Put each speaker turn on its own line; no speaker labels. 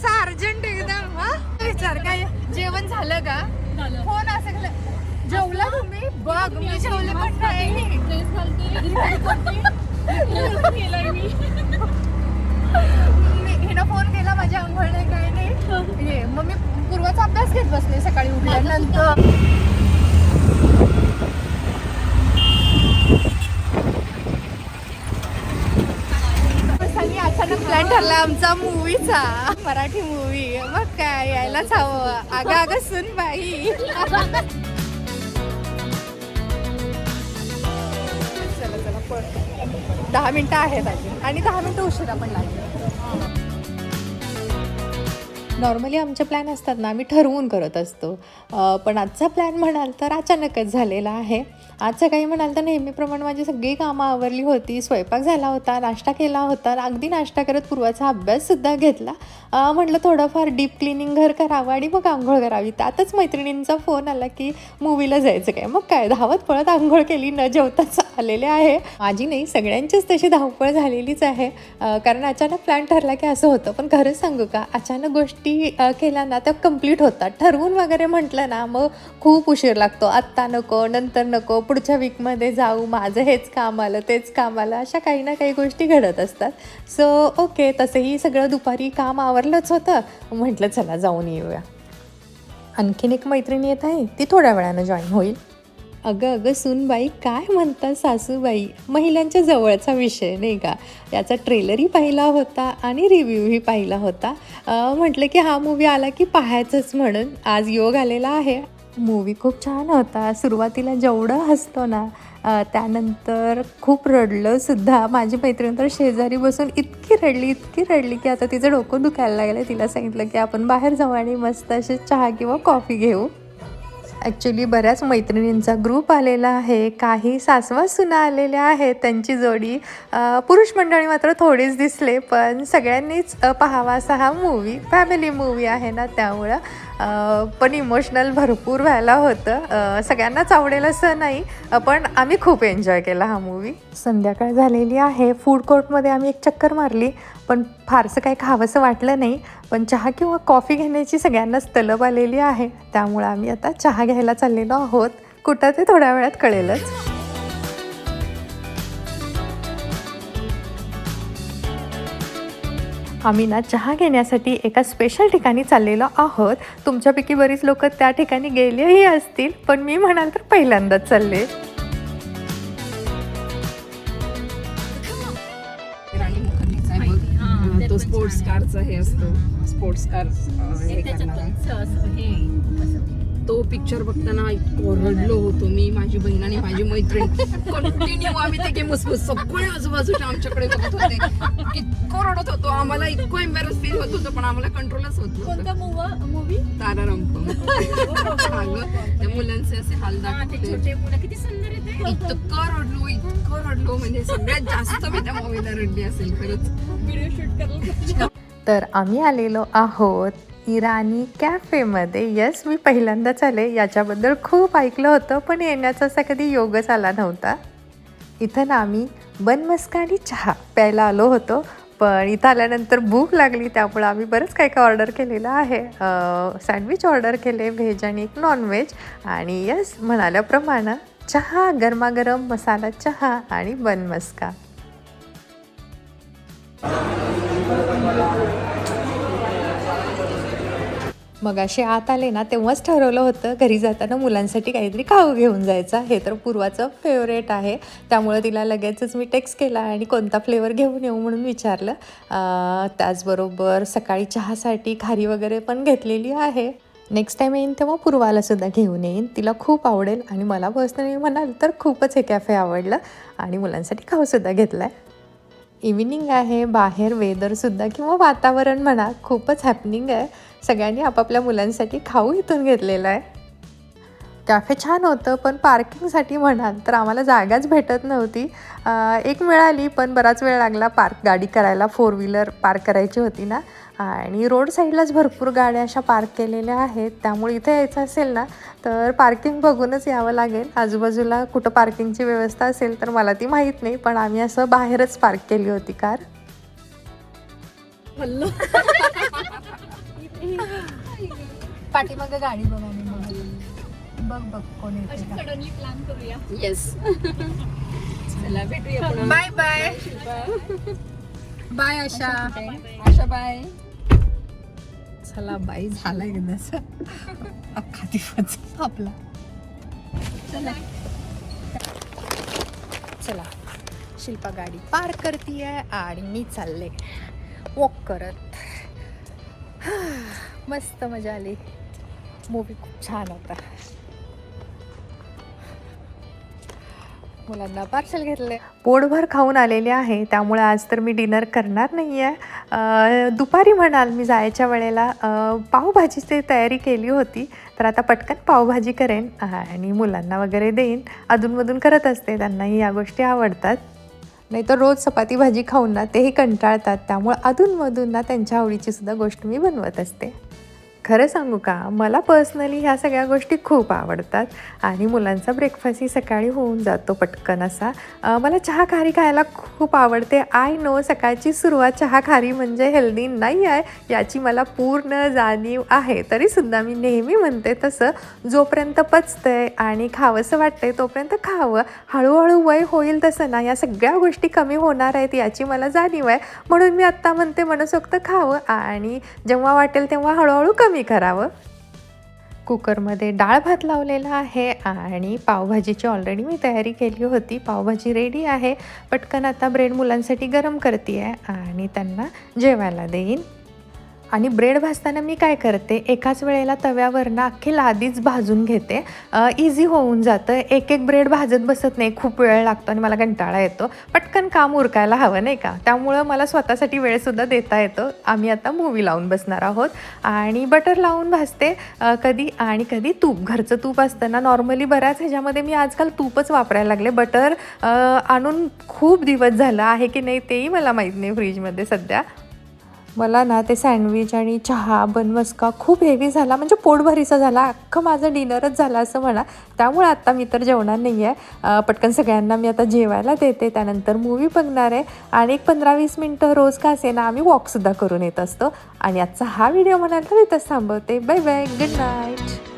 असा अर्जंट एकदम हा? विचार काय जेवण झालं का? फोन असं केलं जेवला तुम्ही? बघ मी जेवले पण नाही. मी- हिनं फोन केला माझ्या आंघोळ नाही काय नाही. मग मी पूर्वाचा अभ्यास घेत बसले सकाळी उठल्यानंतर. अचानक प्लॅन ठरला आमचा मूवीचा मराठी मूवी मग काय यायलाच हवं. अगं अगं सुन बाई. चला चला दहा मिनिटं आहेत अजून. आणि दहा मिनिटं उशिरा पण लागेल. नॉर्मली आमचे प्लॅन असतात ना आम्ही ठरवून करत असतो. पण आजचा प्लॅन म्हणाल तर अचानकच झालेला आहे. आज सकाळी म्हणाल तर नेहमीप्रमाणे माझी सगळी कामं आवरली होती. स्वयंपाक झाला होता नाश्ता केला होता. अगदी नाश्ता करत पूर्वाचा अभ्याससुद्धा घेतला. म्हटलं थोडंफार डीप क्लिनिंग घर करावं आणि मग आंघोळ करावी. त्यातच मैत्रिणींचा फोन आला की मूवीला जायचं काय? मग काय? धावत पळत आंघोळ केली. न जेवताच झालेले आहे. माझी नाही सगळ्यांचीच तशी धावपळ झालेलीच आहे. कारण अचानक प्लॅन ठरला की असं होतं. पण खरंच सांगू का अचानक गोष्टी केल्या ना त्या कंप्लीट होतात. ठरवून वगैरे म्हटलं ना मग खूप उशीर लागतो. आत्ता नको नंतर नको पुढच्या वीकमध्ये जाऊ माझं हेच काम आलं तेच काम आलं अशा काही ना काही गोष्टी घडत असतात. सो ओके तसंही सगळं दुपारी काम आवरलंच होतं. म्हटलं चला जाऊन येऊया. आणखीन एक मैत्रीण येत आहे ती थोड्या वेळानं जॉईन होईल. अगं अगं सुनबाई काय म्हणतात सासूबाई? महिलांच्या जवळचा विषय नाही का? याचा ट्रेलरही पाहिला होता आणि रिव्ह्यूही पाहिला होता. म्हटलं की हा मूवी आला की पाहायचंच म्हणून. आज योग आलेला आहे. मूवी खूप छान होता. सुरुवातीला जेवढं हसतो ना त्यानंतर खूप रडलं सुद्धा. माझी मैत्रीण तर शेजारी बसून इतकी रडली इतकी रडली की आता तिचं डोकं दुखायला लागलं तिला सांगितलं की आपण बाहेर जाऊ आणि मस्त असे चहा किंवा कॉफी घेऊ. ॲक्च्युली बऱ्याच मैत्रिणींचा ग्रुप आलेला आहे. काही सासवा सुना आलेल्या आहेत. त्यांची जोडी पुरुष मंडळी मात्र थोडीच दिसले पण सगळ्यांनीच पहावा पाहावा असा हा मूवी फॅमिली मूवी आहे ना त्यामुळं पण इमोशनल भरपूर व्हायला होतं. सगळ्यांनाच आवडेल असं नाही पण आम्ही खूप एन्जॉय केला हा मूवी संध्याकाळ झालेली आहे. फूड कोर्टमध्ये आम्ही एक चक्कर मारली पण फारसं काही खावंसं वाटलं नाही. पण चहा किंवा कॉफी घेण्याची सगळ्यांनाच तलब आलेली आहे. त्यामुळं आम्ही आता चहा घ्यायला चाललेलो आहोत. कुठं ते थोड्या वेळात कळेलच. आम्ही ना चहा घेण्यासाठी एका स्पेशल ठिकाणी चाललेलो आहोत. तुमच्यापैकी बरीच लोक त्या ठिकाणी गेलेही असतील पण मी म्हणाल तर पहिल्यांदाच चालले.
तो स्पोर्ट्स कारचा हे असतो. स्पोर्ट्स कार हे. तो पिक्चर बघताना इतकं रडलो होतो मी माझी बहीण आणि माझी मैत्रीण. कंटिन्यू आम्ही ते गेम सगळे आजूबाजूच्या आमच्याकडे बघत होते. इतकं रडत होतो. आम्हाला इतकं एम्बॅरस फील होत होतं पण आम्हाला कंट्रोलच होत नव्हतं.
मूवी
तारा अगं, त्या मुलांचे असे हाल दाखवते.
छोटे मुलं किती सुंदर येते
इतकं रडलो इतकं रडलो. म्हणजे सगळ्यात जास्त मी त्या मूवीला रडली असेल खरंच.
व्हिडिओ शूट
तर आम्ही आलेलो आहोत इराणी कॅफेमध्ये. यस मी पहिल्यांदाच आले. याच्याबद्दल खूप ऐकलं होतं पण येण्याचा असा कधी योगच आला नव्हता. इथं ना आम्ही बनमस्का आणि चहा प्यायला आलो होतो पण इथं आल्यानंतर भूक लागली त्यामुळं आम्ही बरंच काय काय ऑर्डर केलेलं आहे. सँडविच ऑर्डर केले व्हेज आणि एक नॉनव्हेज. आणि यस म्हणाल्याप्रमाणे चहा गरमागरम मसाला चहा आणि बनमस्का. मग असे आत आले ना तेव्हाच ठरवलं होतं घरी जाताना मुलांसाठी काहीतरी खाऊ घेऊन जायचं. हे तर पूर्वाचं फेवरेट आहे. त्यामुळे तिला लगेचच मी टेक्स्ट केला आणि कोणता फ्लेवर घेऊन येऊ म्हणून विचारलं. त्याचबरोबर सकाळी चहासाठी खारी वगैरे पण घेतलेली आहे. नेक्स्ट टाईम येईन तेव्हा पूर्वाला सुद्धा घेऊन येईन. तिला खूप आवडेल आणि मला पर्सनली म्हणाल तर खूपच हे कॅफे आवडलं आणि मुलांसाठी खाऊसुद्धा घेतला आहे इव्हिनिंग आहे बाहेर वेदरसुद्धा किंवा वातावरण म्हणा खूपच हॅपनिंग आहे. सगळ्यांनी आपापल्या मुलांसाठी खाऊ इथून घेतलेला आहे. कॅफे छान होतं पण पार्किंगसाठी म्हणाल तर आम्हाला जागाच भेटत नव्हती. एक मिळाली पण बराच वेळ लागला पार्क गाडी करायला फोर व्हीलर पार्क करायची होती ना. आणि रोड साईडलाच भरपूर गाड्या अशा पार्क केलेल्या आहेत. त्यामुळे इथे यायचं असेल ना तर पार्किंग बघूनच यावं लागेल. आजूबाजूला कुठं पार्किंगची व्यवस्था असेल तर मला ती माहीत नाही पण आम्ही असं बाहेरच पार्क केली होती कार.
हल्लो
पाठीमागे गाडी बघा मग बघ बघ कोण.
सडनली प्लॅन करूया.
येस चला भेटूया पुन्हा.
Bye bye bye Asha.
Asha bye
चला बाई झाला एकदाच अख्खा दिवस आपला. चला. चला. शिल्पा गाडी पार्क करतीये आणि मी चालले. वॉक करत. मस्त मजा आली. मूवी खूप छान होता. मुलांना पार्सल घेतले पोटभर खाऊन आलेले आहे त्यामुळे आज तर मी डिनर करणार नाही आहे दुपारी म्हणाल मी जायच्या वेळेला पावभाजीची तयारी केली होती तर आता पटकन पावभाजी करेन आणि मुलांना वगैरे देईन. अधूनमधून करत असते त्यांनाही या गोष्टी आवडतात. नाही तर रोज चपाती भाजी खाऊन ना तेही कंटाळतात त्यामुळे अधूनमधून ना त्यांच्या आवडीची सुद्धा गोष्ट मी बनवत असते. खरं सांगू का? मला पर्सनली ह्या सगळ्या गोष्टी खूप आवडतात आणि मुलांचा ब्रेकफास्टही सकाळी होऊन जातो पटकन असा. मला चहा खारी खायला खूप आवडते. आय नो सकाळची सुरुवात चहा खारी म्हणजे हेल्दी नाही आहे याची मला पूर्ण जाणीव आहे. तरीसुद्धा मी नेहमी म्हणते तसं जोपर्यंत पचतंय आणि खावंसं वाटतंय तोपर्यंत खावं. हळूहळू वय होईल तसं ना या सगळ्या गोष्टी कमी होणार आहेत याची मला जाणीव आहे. म्हणून मी आत्ता म्हणते मनसोक्त खावं आणि जेव्हा वाटेल तेव्हा हळूहळू कमी करावं. कुकरमध्ये डाळ भात लावलेला आहे आणि पावभाजीची ऑलरेडी मी तयारी केली होती. पावभाजी रेडी आहे. पटकन आता ब्रेड मुलांसाठी गरम करते आहे आणि त्यांना जेवायला देईन. आणि ब्रेड भाजताना मी काय करते एकाच वेळेला तव्यावरनं अख्खी लादीच भाजून घेते. इझी होऊन जातं. एक एक ब्रेड भाजत बसत नाही खूप वेळ लागतो आणि मला कंटाळा येतो. पटकन काम उरकायला हवं नाही का? त्यामुळं मला स्वतःसाठी वेळसुद्धा देता येतो. आम्ही आता मूवी लावून बसणार आहोत. आणि बटर लावून भाजते. कधी आणि कधी तूप. घरचं तूप असतं ना नॉर्मली बऱ्याच ह्याच्यामध्ये मी आजकाल तूपच वापरायला लागले. बटर आणून खूप दिवस झालं आहे की नाही तेही मला माहीत नाही फ्रीजमध्ये सध्या. मला ना ते सँडविच आणि चहा बनवसका खूप हेवी झाला. म्हणजे पोटभरीचा झाला. अख्खं माझं डिनरच झालं असं म्हणा. त्यामुळे आत्ता मी तर जेवणार नाही आहे पटकन सगळ्यांना मी आता जेवायला देते. त्यानंतर मूवी बघणार आहे. आणि एक पंधरा वीस मिनटं रोज का असे ना आम्ही वॉकसुद्धा करून येत असतो. आणि आजचा हा व्हिडिओ म्हणाल तर इथंच थांबवते. Bye bye good night